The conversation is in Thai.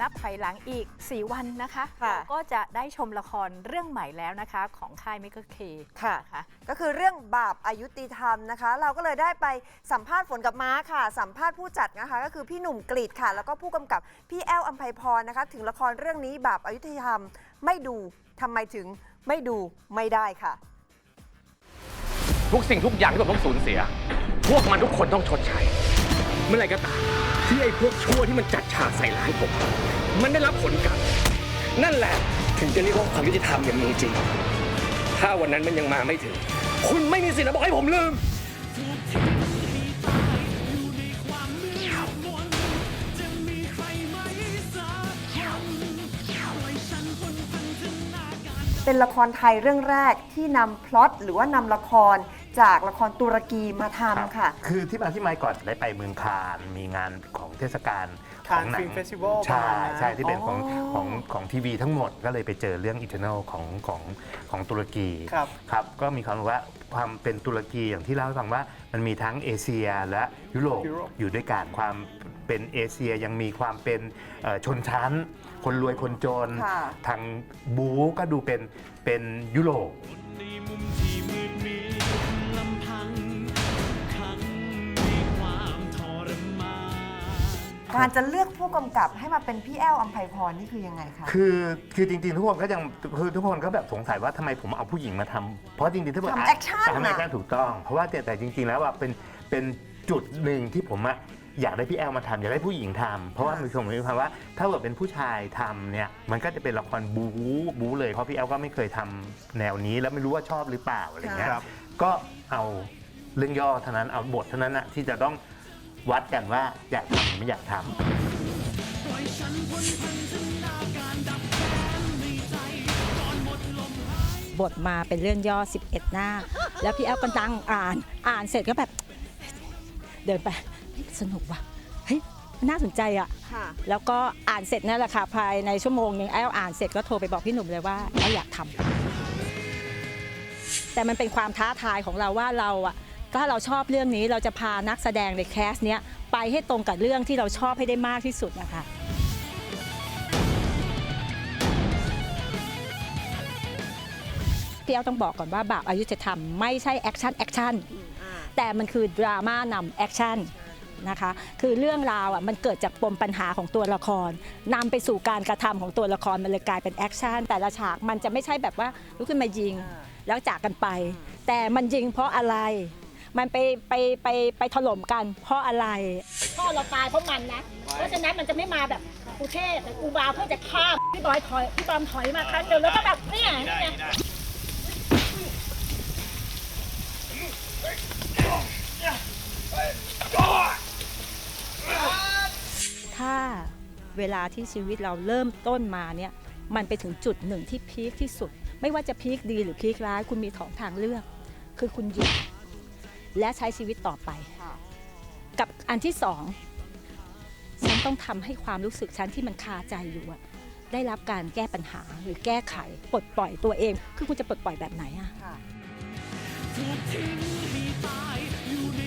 นับถอยหลังอีก 4 วันนะคะค่ะเราก็จะได้ชมละครเรื่องใหม่แล้วนะคะของค่ายมิกเคค่ะนะคะก็คือเรื่องบาปอายุติธรรมนะคะ เราก็เลยได้ไปสัมภาษณ์ฝนกับม้าค่ะ สัมภาษณ์ผู้จัดนะคะ ก็คือพี่หนุ่มกรีดค่ะ แล้วก็ผู้กำกับพี่แอลอัมไพพรนะคะ ถึงละครเรื่องนี้บาปอายุติธรรมไม่ดูทำไมถึงไม่ดูไม่ได้ค่ะ ทุกสิ่งทุกอย่างที่ผมต้องสูญเสีย พวกมันทุกคนต้องชดใช้ เมื่อไหรก็ตามที่ไอ้พวกชั่วที่มันจัดฉากใส่ร้ายผม มันได้รับผลกรรมนั่นแหละถึงจะเรียกว่าความยุติธรรมอย่างมีจริง ถ้าวันนั้นมันยังมาไม่ถึง คุณไม่มีสิทธิ์มาบอกให้ผมลืม เป็นละครไทยเรื่องแรกที่นำพล็อตหรือว่านำละคร จากละครตุรกีมาทำค่ะ คือที่มาที่มาก่อนได้ไปเมืองคานมีงานของเทศกาลขคาอนงหนัฟิล์มเฟสติวัลใช่ประมาณนั้น ใช่ที่เป็นของอ๋อของของทีวีทั้งหมดก็เลยไปเจอเรื่องอิ t เทอร์ l ของของของตุรกีครับ ครับ ก็มีความรู้ว่าความเป็นตุรกีอย่างที่เล่าให้ฟังว่ามันมีทั้งเอเชียและยุโรปยุโรป อยู่ด้วยกันความเป็นเอเชียยังมีความเป็นเอ่อชนชั้น คนรวยคนจน ค่ะ ทางบูก็ดูเป็นเป็นยุโรป การจะเลือกผู้กำกับให้มาเป็นพี่แอลอัมไพพรนี่คือยังไงคะ คือคือจริงๆ ทุกคนก็ยังคือทุกคนก็แบบสงสัยว่าทำไมผมเอาผู้หญิงมาทำเพราะจริงๆถ้าเกิดทำแอคชั่นทำแอคชั่นน่ะถูกต้อง เพราะว่าแต่แต่จริง ๆ แล้วว่าเป็นเป็นจุดหนึ่งที่ผมอะอยากได้พี่แอลมาทำอยากได้ผู้หญิงทำเพราะว่ามีความมีความว่า ถ้าเกิดเป็นผู้ชายทำเนี่ยมันก็จะเป็นละครบู๊บู๊เลยเพราะพี่แอลก็ไม่เคยทำแนวนี้แล้วไม่รู้ว่าชอบหรือเปล่าอะไรเงี้ยครับ ก็เอาเรื่องย่อเท่านั้นเอาบทเท่านั้นนะที่จะต้อง วัดกันว่าอยากทำหรือไม่อยากทำบทมาเป็นเรื่องย่อ 11 หน้า แล้วพี่แอลก็นั่งอ่านอ่านเสร็จก็แบบ เดินไปเฮ้ยสนุกว่ะเฮ้ยมันน่าสนใจอะค่ะแล้วก็อ่านเสร็จนั่นแหละค่ะภายในชั่วโมงหนึ่งแอลอ่านเสร็จก็โทรไปบอกพี่หนุ่มเลยว่าแอลอยากทำแต่มันเป็นความท้าทายของเราว่าเราอะ ถ้าเราชอบเรื่องนี้เราจะพานักแสดงในแคสเนี้ยไปให้ตรงกับเรื่องที่เราชอบให้ได้มากที่สุดนะคะ พี่แอลต้องบอกก่อนว่าบาปอายุจะทำไม่ใช่แอคชั่นแอคชั่นแต่มันคือดราม่านำแอคชั่นนะคะคือเรื่องราวอะมันเกิดจากปมปัญหาของตัวละครนำไปสู่การกระทำของตัวละครมันเลยกลายเป็นแอคชั่นแต่ละฉากมันจะไม่ใช่แบบว่าลุกขึ้นมายิง แล้วจากกันไป แต่มันยิงเพราะอะไร มันไปไปไปไปถล่มกัน เพราะอะไร พ่อเราตายเพราะมันนะ เพราะฉะนั้นมันจะไม่มาแบบกูเทศแต่กูบาเพื่อจะฆ่าพี่บอยถอยพี่บอมถอยมาครั้งเดียวแล้วก็แบบเนี่ยเนี่ย ถ้าเวลาที่ชีวิตเราเริ่มต้นมาเนี่ยมันไปถึงจุดหนึ่งที่พีคที่สุด ไม่ว่าจะพีคดีหรือพีคร้าย คุณมีสองทางเลือก คือคุณหยุด และใช้ชีวิตต่อไปค่ะกับอันที่สองฉันต้องทำให้ความรู้สึกฉันที่มันคาใจอยู่อะได้รับการแก้ปัญหาหรือแก้ไขปลดปล่อยตัวเอง คือคุณจะปลดปล่อยแบบไหนอะค่ะถูกทิ้งให้ตายอยู่ใน